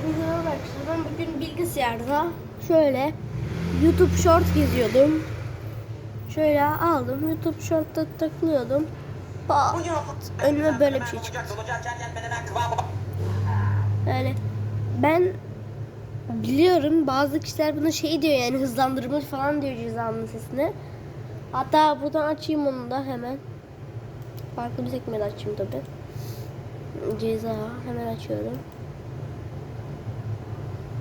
Hepinize merhaba. Ben bugün bilgisayarda şöyle YouTube Short geziyordum. Şöyle aldım. YouTube Short'ta takılıyordum. Pat! Önüme böyle bir şey çıktı. Yani ben biliyorum bazı kişiler buna şey diyor yani hızlandırılmış falan diyor cezanın sesini. Hatta buradan açayım onu da hemen. Farklı bir sekmede açayım tabi. Ceza hemen açıyorum.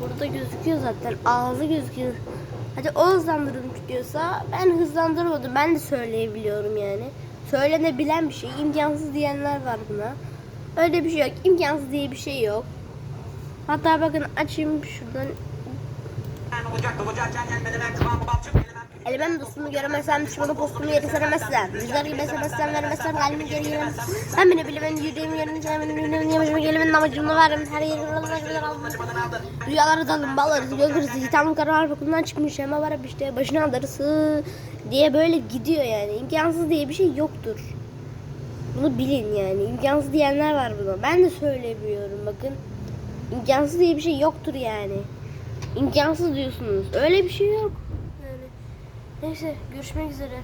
Burada gözüküyor zaten. Ağzı gözüküyor. Hadi o hızlandırılmış diyorsa ben hızlandırmadım. Ben de söyleyebiliyorum yani. Söylenebilen bir şey. imkansız diyenler var buna. Öyle bir şey yok. İmkansız diye bir şey yok. Hatta bakın açayım şuradan. olacak olacak gel gel menemen kıvamı Elbem dostumu göremezsem, düşmanı postumu yeri seremezsem, rüzgar gibi esemezsem, veremezsem, kalbimi geri gelemezsem, sen beni bilemem, yüreğimi yerimden, benim yüreğimi yemecime gelimin amacımını verem, her yeri. Rüyaları dalın, ballarız, gökyüzü, hitam karar bakımdan çıkmış ama var işte başına darısı diye böyle gidiyor yani. İmkansız diye bir şey yoktur. Bunu bilin yani. İmkansız diyenler var buna. Ben de söyleyebiliyorum bakın. İmkansız diye bir şey yoktur yani. İmkansız diyorsunuz. Öyle bir şey yok. Neyse görüşmek üzere.